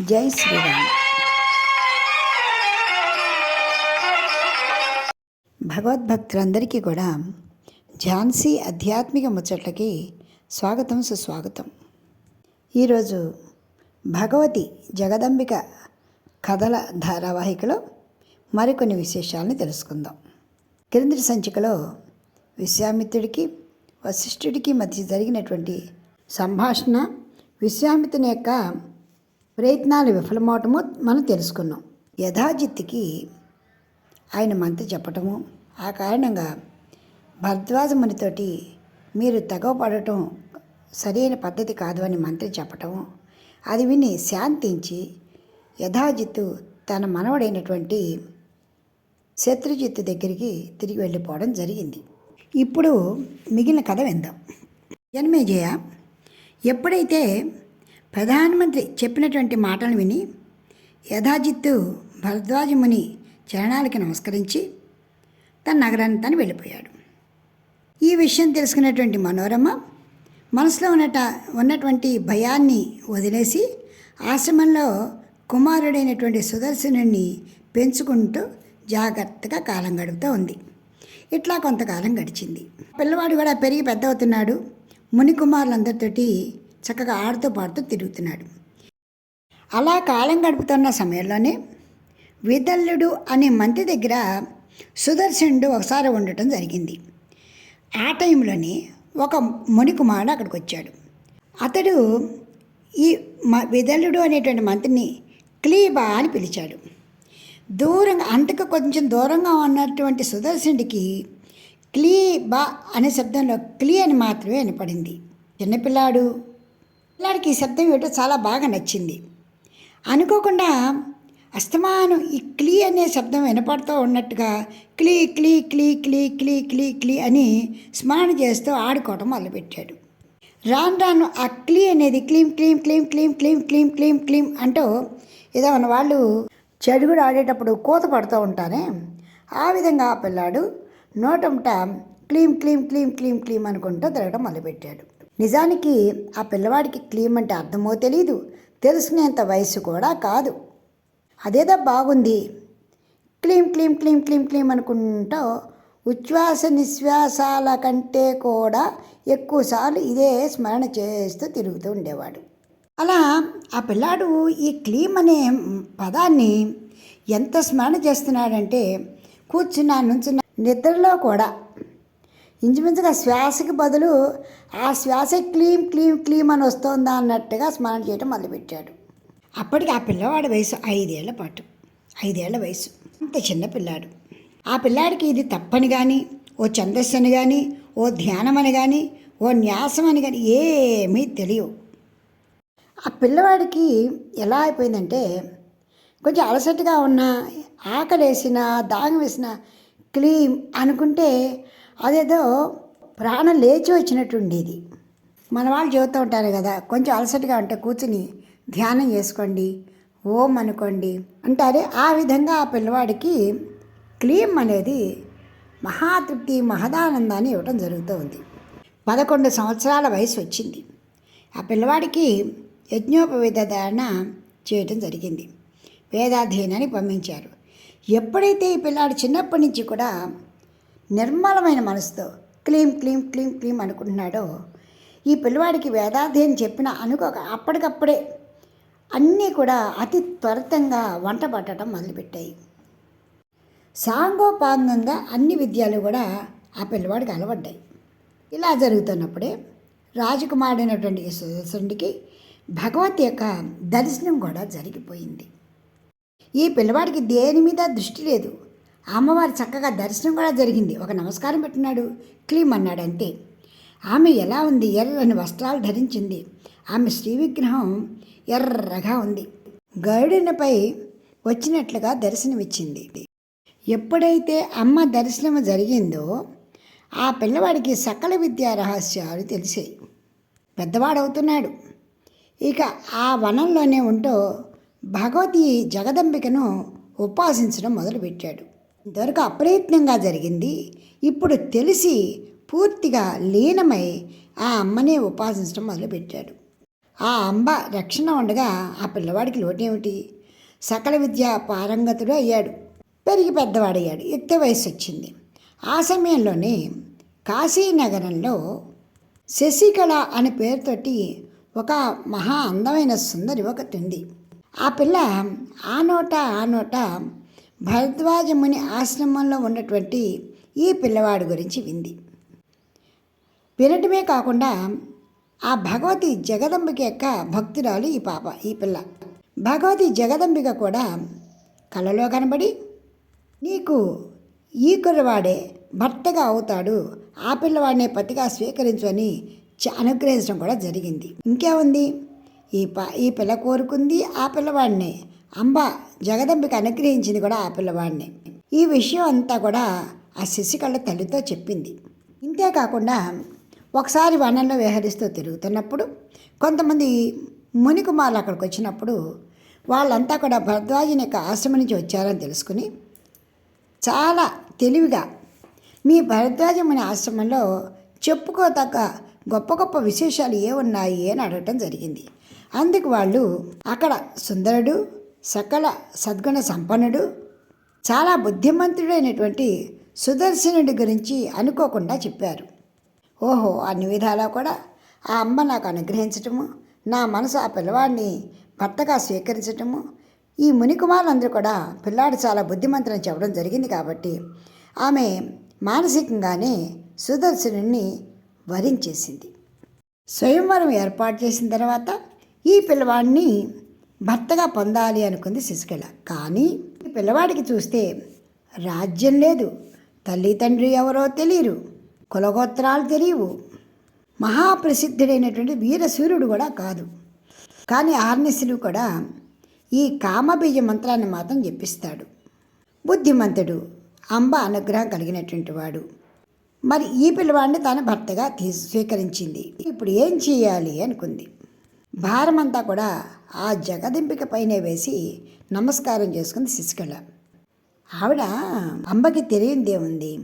జై శ్రీరామ్. భగవద్భక్తులందరికీ కూడా ఝాన్సీ ఆధ్యాత్మిక ముచ్చట్లకి స్వాగతం సుస్వాగతం. ఈరోజు భగవతి జగదంబిక కథల ధారావాహికలో మరికొన్ని విశేషాలను తెలుసుకుందాం. క్రిందటి సంచికలో విశ్వామిత్రుడికి వశిష్ఠుడికి మధ్య జరిగినటువంటి సంభాషణ విశ్వామిత్రుని యొక్క ప్రయత్నాలు విఫలమవటము మనం తెలుసుకున్నాం. యథాజిత్తికి ఆయన మంత్రి చెప్పటము ఆ కారణంగా భరద్వాజ మునితోటి మీరు తగవ పడటం సరైన పద్ధతి కాదు అని మంత్రి చెప్పటము అది విని శాంతించి యథాజిత్తు తన మనవడైనటువంటి శత్రుజిత్తు దగ్గరికి తిరిగి వెళ్ళిపోవడం జరిగింది. ఇప్పుడు మిగిలిన కథ విందాం. జన్మేజయ ఎప్పుడైతే ప్రధానమంత్రి చెప్పినటువంటి మాటలు విని యథాజిత్తు భరద్వాజముని చరణాలకి నమస్కరించి తన నగరాన్ని తను వెళ్ళిపోయాడు. ఈ విషయం తెలుసుకున్నటువంటి మనోరమ మనసులో ఉన్నట ఉన్నటువంటి భయాన్ని వదిలేసి ఆశ్రమంలో కుమారుడైనటువంటి సుదర్శనుణ్ణి పెంచుకుంటూ జాగ్రత్తగా కాలం గడుపుతూ ఉంది. ఇట్లా కొంతకాలం గడిచింది. పిల్లవాడు కూడా పెరిగి పెద్ద అవుతున్నాడు ముని కుమారులందరితోటి చక్కగా ఆడుతూ పాడుతూ తిరుగుతున్నాడు. అలా కాలం గడుపుతున్న సమయంలోనే విదల్లుడు అనే మంత్రి దగ్గర సుదర్శనుడు ఒకసారి ఉండటం జరిగింది. ఆ టైంలోనే ఒక మునికుమారుడు అక్కడికి వచ్చాడు. అతడు ఈ మ విదల్లుడు అనేటువంటి మంత్రిని క్లీబా అని పిలిచాడు. దూరంగా అంతకు కొంచెం దూరంగా ఉన్నటువంటి సుదర్శనుడికి క్లీబా అనే శబ్దంలో క్లీ అని మాత్రమే వినపడింది. చిన్నపిల్లాడు పిల్లాడికి ఈ శబ్దం ఏమిటో చాలా బాగా నచ్చింది అనుకోకుండా అస్తమానం ఈ క్లీ అనే శబ్దం వినపడుతూ ఉన్నట్టుగా క్లీ క్లీ క్లీ క్లీ క్లీ క్లీ క్లీ అని స్మరణ చేస్తూ ఆడుకోవటం మొదలుపెట్టాడు రాను రాను ఆ క్లీ అనేది క్లీమ్ క్లీమ్ క్లీమ్ క్లీమ్ క్లీమ్ క్లీమ్ క్లీమ్ క్లీమ్ అంటూ ఏదో మన వాళ్ళు చెడుగుడు ఆడేటప్పుడు కూత పడుతూ ఉంటారే ఆ విధంగా ఆ పిల్లాడు నోటంట క్లీమ్ క్లీమ్ క్లీమ్ క్లీమ్ క్లీమ్ అనుకుంటూ తిరగడం మొదలుపెట్టాడు నిజానికి ఆ పిల్లవాడికి క్లీమ్ అంటే అర్థమో తెలీదు. తెలుసుకునేంత వయసు కూడా కాదు. అదేదో బాగుంది. క్లీమ్ క్లీమ్ క్లీమ్ క్లీమ్ క్లీమ్ అనుకుంటూ ఉచ్ఛ్వాస నిశ్వాసాల కంటే కూడా ఎక్కువసార్లు ఇదే స్మరణ చేస్తూ తిరుగుతూ ఉండేవాడు. అలా ఆ పిల్లాడు ఈ క్లీమ్ అనే పదాన్ని ఎంత స్మరణ చేస్తున్నాడంటే కూర్చున్నా నుంచి నిద్రలో కూడా ఇంచుమించుగా శ్వాసకి బదులు ఆ శ్వాస క్లీమ్ క్లీమ్ క్లీమ్ అని వస్తుందా అన్నట్టుగా స్మరణ చేయడం మొదలుపెట్టాడు. అప్పటికి ఆ పిల్లవాడి వయసు ఐదేళ్ళ పాటు. ఐదేళ్ళ వయసు. అంత చిన్న పిల్లాడు. ఆ పిల్లాడికి ఇది తప్పని కానీ ఓ ఛందస్సు అని కానీ ఓ ధ్యానం అని కానీ ఓ న్యాసం అని కానీ ఏమీ తెలియవు. ఆ పిల్లవాడికి ఎలా అయిపోయిందంటే కొంచెం అలసటగా ఉన్న ఆకలేసిన దాగం వేసిన క్లీమ్ అనుకుంటే అదేదో ప్రాణం లేచి వచ్చినట్టు ఉండేది మన వాళ్ళు చెబుతూ ఉంటారు కదా కొంచెం అలసటగా ఉంటే కూర్చుని ధ్యానం చేసుకోండి ఓం అనుకోండి అంటారే. ఆ విధంగా ఆ పిల్లవాడికి క్లీమ్ అనేది మహాతృప్తి మహదానందాన్ని ఇవ్వటం జరుగుతూ ఉంది. పదకొండు సంవత్సరాల వయసు వచ్చింది. ఆ పిల్లవాడికి యజ్ఞోపవేద ధారణ చేయటం జరిగింది. వేదాధ్యయనాన్ని పంపించారు. ఎప్పుడైతే ఈ పిల్లాడు చిన్నప్పటి నుంచి కూడా నిర్మలమైన మనసుతో క్లీం క్లీం క్లీం క్లీం అనుకుంటున్నాడో. ఈ పిల్లవాడికి వేదాధ్యయనం చెప్పిన అనుకోక అప్పటికప్పుడే అన్నీ కూడా అతి త్వరితంగా వంట పట్టడం మొదలుపెట్టాయి. సాంగోపాంగంగా అన్ని విద్యలు కూడా ఆ పిల్లవాడికి అలవడ్డాయి. ఇలా జరుగుతున్నప్పుడే రాజకుమారుడైనటువంటి సుదర్శనుడికి భగవత్ యొక్క దర్శనం కూడా జరిగిపోయింది. ఈ పిల్లవాడికి దేని మీద దృష్టి లేదు. అమ్మవారి చక్కగా దర్శనం కూడా జరిగింది. ఒక నమస్కారం పెట్టినాడు క్లీమ్ అన్నాడు అంతే ఆమె ఎలా ఉంది? ఎర్రని వస్త్రాలు ధరించింది. ఆమె శ్రీ విగ్రహం ఎర్రగా ఉంది. గరుడినపై వచ్చినట్లుగా దర్శనమిచ్చింది ఎప్పుడైతే అమ్మ దర్శనం జరిగిందో ఆ పిల్లవాడికి సకల విద్యా రహస్యాలు తెలిసాయి. పెద్దవాడవుతున్నాడు. ఇక ఆ వనంలోనే ఉంటూ భగవతి జగదంబికను ఉపాసించడం మొదలుపెట్టాడు. దొరక అప్రయత్నంగా జరిగింది. ఇప్పుడు తెలిసి పూర్తిగా లీనమై ఆ అమ్మనే ఉపాసించడం మొదలుపెట్టాడు. ఆ అంబ రక్షణ ఉండగా ఆ పిల్లవాడికి లోటేమిటి? సకల విద్య పారంగతుడు అయ్యాడు. పెరిగి పెద్దవాడయ్యాడు. యుక్త వయసు వచ్చింది. ఆ సమయంలోనే కాశీనగరంలో శశికళ అనే పేరుతోటి ఒక మహా అందమైన సుందరి ఒకటి ఉంది. ఆ పిల్ల ఆ నోట ఆ నోట భరద్వాజ ముని ఆశ్రమంలో ఉన్నటువంటి ఈ పిల్లవాడి గురించి వింది. వినటమే కాకుండా ఆ భగవతి జగదంబిక యొక్క భక్తురాలు ఈ పాప ఈ పిల్ల. భగవతి జగదంబిక కూడా కలలో కనబడి నీకు ఈ కుర్రవాడే భర్తగా అవుతాడు. ఆ పిల్లవాడినే పతిగా స్వీకరించు అని అనుగ్రహించడం కూడా జరిగింది. ఇంకేముంది? ఈ ప ఈ పిల్ల కోరుకుంది ఆ పిల్లవాడిని. అంబ జగదంబికి అనుగ్రహించింది కూడా ఆ పిల్లవాడిని. ఈ విషయం అంతా కూడా ఆ శశికళ తల్లితో చెప్పింది. ఇంతేకాకుండా ఒకసారి వనంలో విహరిస్తూ తిరుగుతున్నప్పుడు కొంతమంది మునికుమార్లు అక్కడికి వచ్చినప్పుడు వాళ్ళంతా కూడా భరద్వాజుని యొక్క ఆశ్రమం నుంచి వచ్చారని తెలుసుకుని చాలా తెలివిగా మీ భరద్వాజముని ఆశ్రమంలో చెప్పుకోదగ్గ గొప్ప గొప్ప విశేషాలు ఏ ఉన్నాయి అని అడగటం జరిగింది. అందుకు వాళ్ళు అక్కడ సుందరుడు సకల సద్గుణ సంపన్నుడు చాలా బుద్ధిమంతుడైనటువంటి సుదర్శనుడి గురించి అనుకోకుండా చెప్పారు. ఓహో అన్ని విధాలా కూడా ఆ అమ్మ నాకు అనుగ్రహించటము నా మనసు ఆ పిల్లవాడిని భర్తగా స్వీకరించటము ఈ మునికుమారులందరూ కూడా పిల్లాడు చాలా బుద్ధిమంతులను చెప్పడం జరిగింది కాబట్టి ఆమె మానసికంగానే సుదర్శనుడిని వరించేసింది. స్వయంవరం ఏర్పాటు చేసిన తర్వాత ఈ పిల్లవాడిని భర్తగా పొందాలి అనుకుంది శశికళ కానీ పిల్లవాడికి చూస్తే రాజ్యం లేదు. తల్లి తండ్రి ఎవరో తెలియరు కులగోత్రాలు తెలియవు. మహాప్రసిద్ధుడైనటువంటి వీరసూర్యుడు కూడా కాదు. కానీ ఆర్నిశలు కూడా ఈ కామబీజ మంత్రాన్ని మాత్రం చెప్పిస్తాడు బుద్ధిమంతుడు అంబ అనుగ్రహం కలిగినటువంటి వాడు. మరి ఈ పిల్లవాడిని తన భర్తగా తీ స్వీకరించింది. ఇప్పుడు ఏం చేయాలి అనుకుంది. భారమంతా కూడా ఆ జగదింపిక పైనే వేసి నమస్కారం చేసుకుంది శశికళ. ఆవిడ అంబకి తెలియందే ఉంది.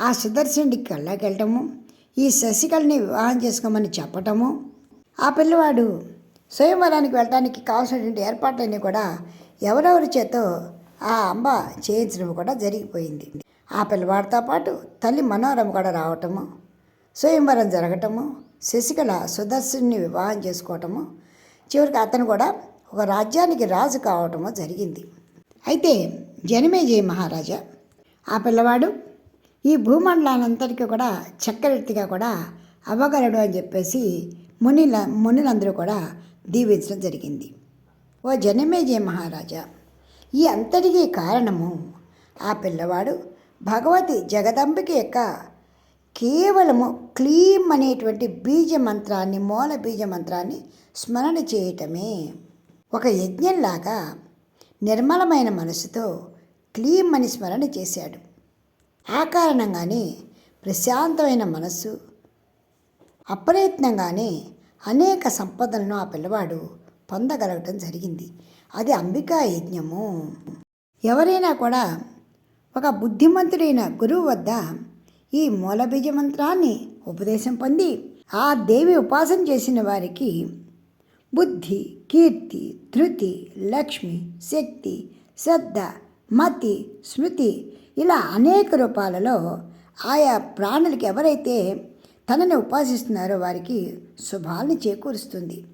ఆ సుదర్శనుడికి కళ్ళకెళ్ళటము ఈ శశికళని వివాహం చేసుకోమని చెప్పటము. ఆ పిల్లవాడు స్వయంవరానికి వెళ్ళడానికి కావాల్సినటువంటి ఏర్పాట్లన్నీ కూడా ఎవరెవరి చేతో ఆ అంబ చేయించడం కూడా జరిగిపోయింది. ఆ పిల్లవాడితో పాటు తల్లి మనోరమ కూడా రావటము స్వయంవరం జరగటము శశికళ సుదర్శన్ని వివాహం చేసుకోవటము చివరికి అతను కూడా ఒక రాజ్యానికి రాజు కావటము జరిగింది. అయితే జనమేజయ మహారాజా ఆ పిల్లవాడు ఈ భూమండలానంతటికీ కూడా చక్రవర్తిగా కూడా అవ్వగలడు అని చెప్పేసి మునిల మునులందరూ కూడా దీవించడం జరిగింది. ఓ జనమేజయ మహారాజా ఈ అంతటికీ కారణము ఆ పిల్లవాడు భగవతి జగదంబిక యొక్క కేవలము క్లీం అనేటువంటి బీజ మంత్రాన్ని మూల బీజ మంత్రాన్ని స్మరణ చేయటమే. ఒక యజ్ఞంలాగా నిర్మలమైన మనసుతో క్లీం అని స్మరణ చేశాడు. ఆ కారణంగానే ప్రశాంతమైన మనస్సు అప్రయత్నంగానే అనేక సంపదలను ఆ పిల్లవాడు పొందగలగటం జరిగింది. అది అంబికా యజ్ఞము. ఎవరైనా కూడా ఒక బుద్ధిమంతుడైన గురువు వద్ద ఈ మూలబీజ మంత్రాన్ని ఉపదేశం పొంది ఆ దేవి ఉపాసన చేసిన వారికి బుద్ధి కీర్తి ధృతి లక్ష్మి శక్తి శ్రద్ధ మతి స్మృతి ఇలా అనేక రూపాలలో ఆయా ప్రాణులకి ఎవరైతే తనని ఉపాసిస్తున్నారో వారికి శుభాల్ని చేకూరుస్తుంది.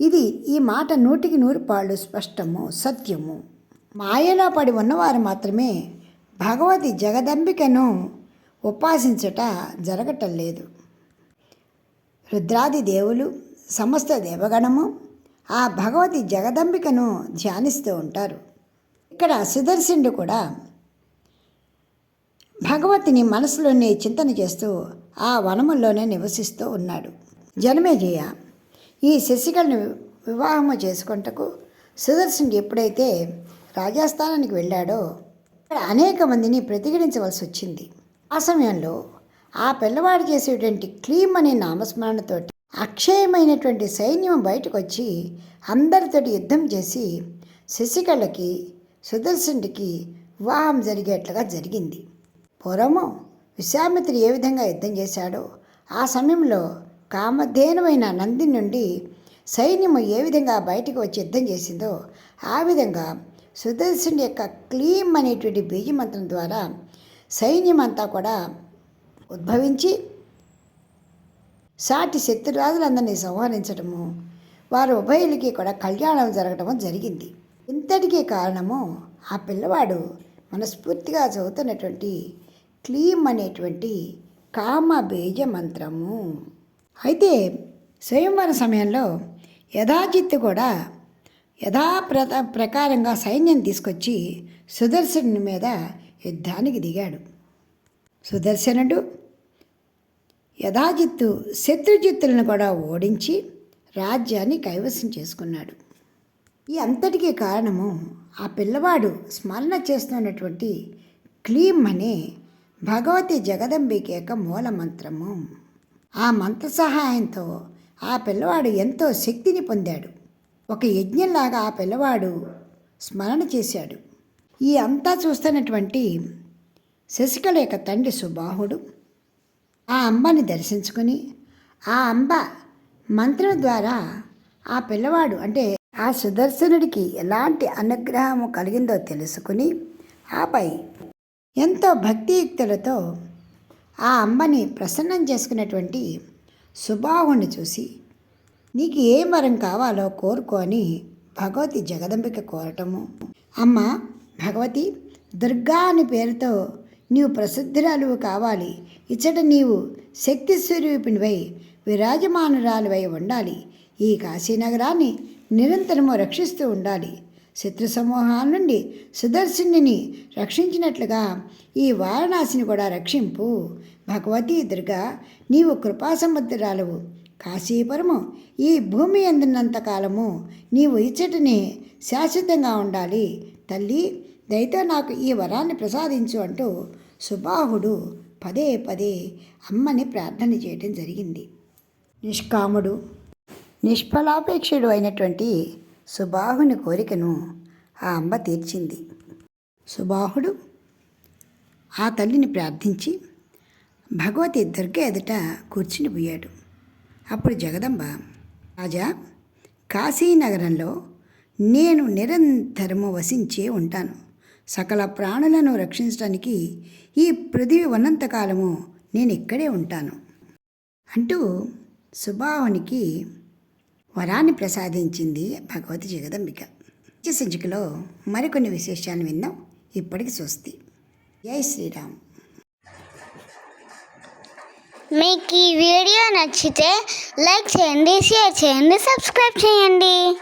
ఇది ఈ మాట నూటికి నూరు పాళ్ళు స్పష్టము సత్యము? మాయలో పడి ఉన్నవారు మాత్రమే భగవతి జగదంబికను ఉపాసించుట జరగటం లేదు రుద్రాది దేవులు సమస్త దేవగణము ఆ భగవతి జగదంబికను ధ్యానిస్తూ ఉంటారు. ఇక్కడ సుదర్శనుడు కూడా భగవతిని మనసులోనే చింతన చేస్తూ ఆ వనముల్లోనే నివసిస్తూ ఉన్నాడు. జనమేజయ ఈ శశికళను వివాహము చేసుకుంటకు సుదర్శనుడు ఎప్పుడైతే రాజస్థానానికి వెళ్ళాడో అక్కడ అనేక మందిని ప్రతిఘటించవలసి వచ్చింది. ఆ సమయంలో ఆ పిల్లవాడు చేసేటువంటి క్లీమ్ అనే నామస్మరణతోటి అక్షయమైనటువంటి సైన్యం బయటకు వచ్చి అందరితోటి యుద్ధం చేసి శశికళకి సుదర్శనుడికి వివాహం జరిగేట్లుగా జరిగింది. పూర్వము విశ్వామిత్రి ఏ విధంగా యుద్ధం చేశాడో ఆ సమయంలో కామధేనువైన నంది నుండి సైన్యము ఏ విధంగా బయటకు వచ్చి యుద్ధం చేసిందో ఆ విధంగా సుదర్శనుడి యొక్క క్లీమ్ అనేటువంటి బీజమంత్రం ద్వారా సైన్యం అంతా కూడా ఉద్భవించి సాటి శత్రురాజులందరినీ సంహరించడము వారు ఉభయులకి కూడా కళ్యాణం జరగడము జరిగింది. ఇంతటికీ కారణము ఆ పిల్లవాడు మనస్ఫూర్తిగా చదువుతున్నటువంటి క్లీమ్ అనేటువంటి కామ బీజ మంత్రము. అయితే స్వయంవర సమయంలో యథాజిత్తు కూడా యథాప్ర ప్రకారంగా సైన్యం తీసుకొచ్చి సుదర్శనుని మీద యుద్ధానికి దిగాడు. సుదర్శనుడు యథాజిత్తు శత్రుజిత్తులను కూడా ఓడించి రాజ్యాన్ని కైవసం చేసుకున్నాడు. ఈ అంతటికీ కారణము ఆ పిల్లవాడు స్మరణ చేస్తున్నటువంటి క్లీం అనే భగవతి జగదంబికి యొక్క మూల మంత్రము. ఆ మంత్ర సహాయంతో ఆ పిల్లవాడు ఎంతో శక్తిని పొందాడు. ఒక యజ్ఞంలాగా ఆ పిల్లవాడు స్మరణ చేశాడు. ఈ అంతా చూస్తున్నటువంటి శశికళ యొక్క తండ్రి సుబాహుడు ఆ అంబని దర్శించుకుని ఆ అంబ మంత్రం ద్వారా ఆ పిల్లవాడు అంటే ఆ సుదర్శనుడికి ఎలాంటి అనుగ్రహము కలిగిందో తెలుసుకుని ఆపై ఎంతో భక్తియుక్తులతో ఆ అమ్మని ప్రసన్నం చేసుకున్నటువంటి సుబాహుని చూసి నీకు ఏ వరం కావాలో కోరుకొని భగవతి జగదంబిక కోరటము. అమ్మ భగవతి దుర్గా అని పేరుతో నీవు ప్రసిద్ధురాలువు కావాలి. ఇచ్చట నీవు శక్తి స్వరూపిణివై విరాజమానురాలువై ఉండాలి. ఈ కాశీనగరాన్ని నిరంతరము రక్షిస్తూ ఉండాలి. శత్రు సమూహాల నుండి సుదర్శినిని రక్షించినట్లుగా ఈ వారణాసిని కూడా రక్షింపు. భగవతి దుర్గా నీవు కృపాసముద్రాలవు కాశీపురము ఈ భూమి ఎందున్నంత కాలము నీవు ఇచ్చటిని శాశ్వతంగా ఉండాలి. తల్లి దయతో నాకు ఈ వరాన్ని ప్రసాదించు అంటూ సుబాహుడు పదే పదే అమ్మని ప్రార్థన చేయడం జరిగింది. నిష్కాముడు నిష్ఫలాపేక్షుడు అయినటువంటి సుబాహుని కోరికను ఆ అంబ తీర్చింది. సుబాహుడు ఆ తల్లిని ప్రార్థించి భగవతి దుర్గ ఎదుట కూర్చుని పోయాడు. అప్పుడు జగదంబ రాజా కాశీనగరంలో నేను నిరంతరము వసించే ఉంటాను. సకల ప్రాణులను రక్షించడానికి ఈ పృథివీ ఉన్నంతకాలము నేను ఇక్కడే ఉంటాను. అంటూ సుబాహునికి వరాన్ని ప్రసాదించింది భగవతి జగదంబిక. సంచికలో మరికొన్ని విశేషాలు విందాం ఇప్పటికి స్వస్తి. జై శ్రీరామ్. మీకు ఈ వీడియో నచ్చితే లైక్ చేయండి షేర్ చేయండి సబ్స్క్రైబ్ చేయండి.